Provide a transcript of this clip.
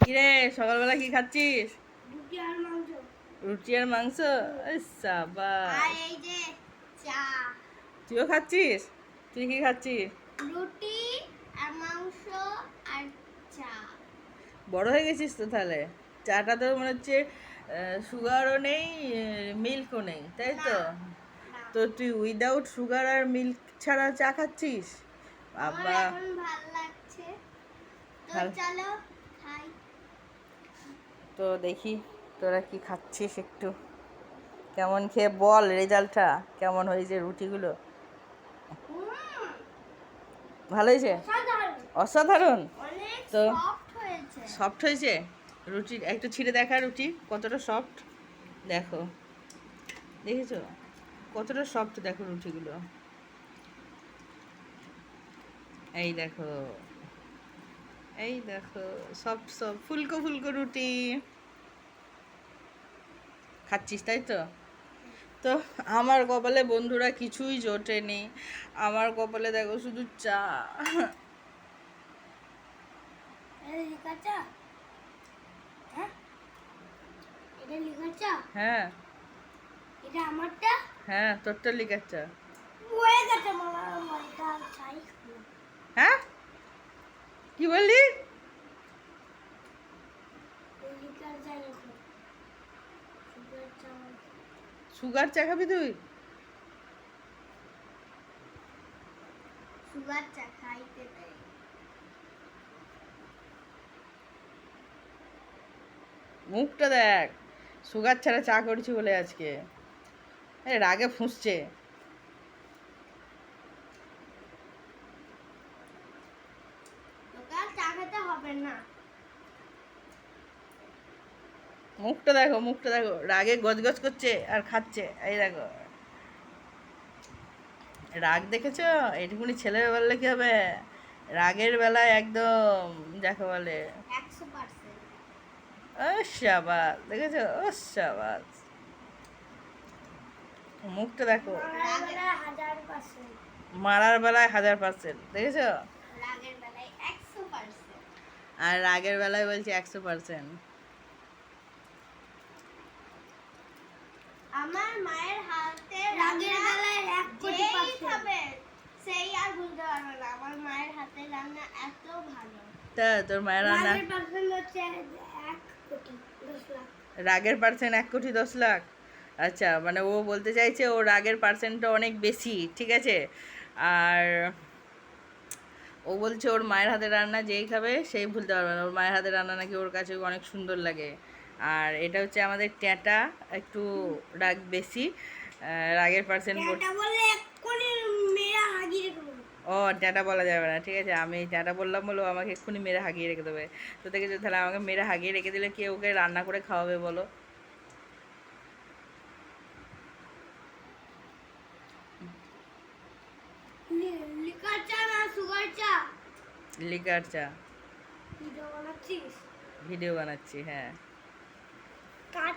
কিরে সকালবেলা কি খাচ্ছিস? রুটি আর মাংস। তুইও খাচ্ছিস? তুই কি খাচ্ছিস? রুটি আর মাংস আর চা। বড় হয়ে গেছিস তো তাহলে? চাটা তো মনে হচ্ছে সুগারও নেই মিল্কও নেই তাই তো? তো তুই উইদাউট সুগার আর মিল্ক ছাড়া চা খাচ্ছিস? বাবা ভালো লাগছে। তো চলো তো দেখি তোরা কি খাচ্ছিস একটু। কেমন খেয়ে বল রেজাল্টটা? কেমন হয়েছে রুটিগুলো? ভালো হয়েছে? অসাধারণ। তো- সফট হয়েছে। সফট হয়েছে? রুটি একটু ছিঁড়ে দেখা রুটি কতটা সফট দেখো। দেখেছ? কতটা সফট দেখো রুটিগুলো। এই দেখো। এই দেখো সব সব ফুলকো ফুলকো রুটি। খাচ্ছিস তাই তো? তো আমার কপালে বন্ধুরা কিছুই জোটেনি। আমার কপালে দেখো শুধু চা। হ্যাঁ? এটা হ্যাঁ। আমারটা হ্যাঁ তোরটা লিখার চা। হয়ে গেছে মামা এটা চাই হ্যাঁ কি বললি? সুগার চা খাবি। তুই? সুগার চা খাইতে মুখটা দেখ সুগার ছাড়া চা করেছি বলে আজকে। রাগে ফুঁসছে তোকে আর চা হবে না। মুখটা দেখো মুখটা দেখো। রাগে গজগজ করছে আর খাচ্ছে। এই দেখো। রাগ দেখেছ? এইটুকুনি ছেলে বললে কি হবে? রাগের বেলায় একদম যাকে বলে ও শাবাস দেখেছ? ও শাবাস মুখটা দেখো। মারার বেলায় হাজার পার্সেন্ট দেখেছ রাগের বেলায় একশো পার্সেন্ট আর রাগের বেলায় বলছি একশো পার্সেন্ট আমার মায়ের হাতে রাগের বেলায় এক কোটি খাবে সেই আর বুঝতে পারবে না। আমার মায়ের হাতে রান্না এত ভালো। তা তোর মায়ের রান্না? পার্সেন্ট হচ্ছে এক কোটি দশ লাখ। রাগের পার্সেন্ট এক কোটি দশ লাখ? আচ্ছা মানে ও বলতে চাইছে ও রাগের পার্সেন্টটা অনেক বেশি ঠিক আছে? আর ও বলছে ওর মায়ের হাতে রান্না যেই খাবে সেই ভুলতে পারবে না। ওর মায়ের হাতে রান্না নাকি ওর কাছে অনেক সুন্দর লাগে। আর এটা হচ্ছে আমাদের ট্যাটা একটু রাগ বেশি রাগের পার্সেন্ট ও ট্যাটা বলা যাবে না ঠিক আছে? আমি ট্যাটা বললাম বলো আমাকে এক্ষুনি মেরে হাগিয়ে রেখে দেবে। তো থেকে তাহলে আমাকে মেরে হাগিয়ে রেখে দিলে কে ওকে রান্না করে খাওয়াবে বলো লিকার চা না সুগার চা লিকার চা ভিডিও বানাচ্ছিস ভিডিও বানাচ্ছি হ্যাঁ কাট